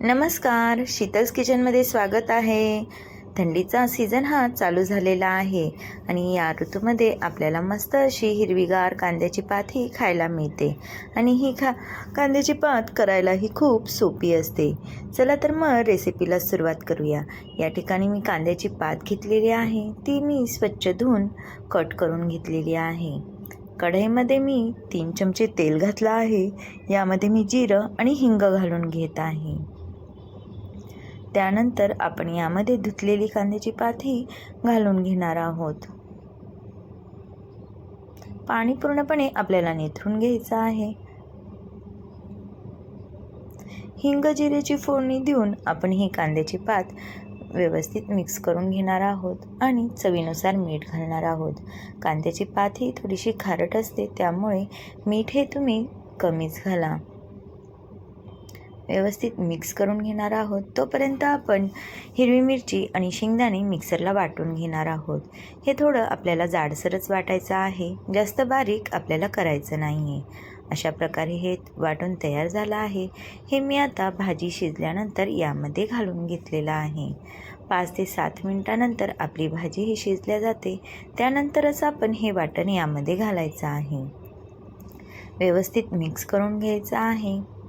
नमस्कार शीतल्स किचनमध्ये स्वागत आहे. थंडीचा सीझन हा चालू झालेला आहे आणि या ऋतूमध्ये आपल्याला मस्त अशी हिरवीगार कांद्याची पात ही खायला मिळते आणि ही खा कांद्याची पात करायलाही खूप सोपी असते. चला तर मग रेसिपीला सुरुवात करूया. या ठिकाणी मी कांद्याची पात घेतलेली आहे. ती मी स्वच्छ धुवून कट करून घेतलेली आहे. कढईमध्ये मी तीन चमचे तेल घातलं आहे. यामध्ये मी जिरं आणि हिंग घालून घेत आहे. त्यानंतर आपण यामध्ये धुतलेली कांद्याची पातही घालून घेणार आहोत. पाणी पूर्णपणे आपल्याला निथरून घ्यायचं आहे. हिंग जिरेची फोडणी देऊन आपण ही कांद्याची पात व्यवस्थित मिक्स करून घेणार आहोत आणि चवीनुसार मीठ घालणार आहोत. कांद्याची पात ही थोडीशी खारट असते त्यामुळे मीठ हे तुम्ही कमीच घाला. व्यवस्थित मिक्स करून घेणार आहोत. तोपर्यंत आपण हिरवी मिरची आणि शेंगदाणे मिक्सरला वाटून घेणार आहोत. हे थोडं आपल्याला जाडसरच वाटायचं आहे. जास्त बारीक आपल्याला करायचं नाही आहे अशा प्रकारे हे वाटून तयार झालं आहे. हे मी आता भाजी शिजल्यानंतर यामध्ये घालून घेतलेलं आहे. पाच ते सात मिनटानंतर आपली भाजी ही शिजल्या जाते. त्यानंतरच आपण हे वाटण यामध्ये घालायचं आहे. व्यवस्थित मिक्स करून घ्यायचं आहे.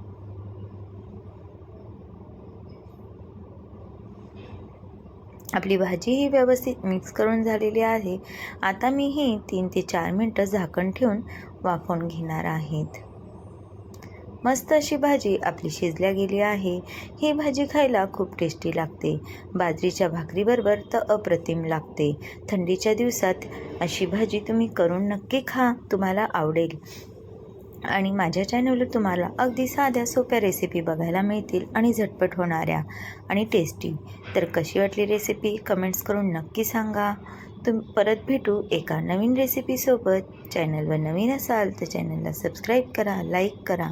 आपली भाजी ही व्यवस्थित मिक्स करून झालेली आहे. आता मी ही तीन ते चार मिनटं झाकण ठेवून वाफवून घेणार आहेत. मस्त अशी भाजी आपली शिजल्या गेली आहे. ही भाजी खायला खूप टेस्टी लागते. बाजरीच्या भाकरीबरोबर तर अप्रतिम लागते. थंडीच्या दिवसात अशी भाजी तुम्ही करून नक्की खा. तुम्हाला आवडेल. आणि माझ्या चॅनलवर तुम्हाला अगदी साध्या सोप्या रेसिपी बघायला मिळतील आणि झटपट होणाऱ्या आणि टेस्टी तर कशी वाटली रेसिपी कमेंट्स करून नक्की सांगा. तुम परत भेटू एका नवीन रेसिपीसोबत चॅनलवर नवीन असाल तर चॅनलला सबस्क्राईब करा लाईक करा.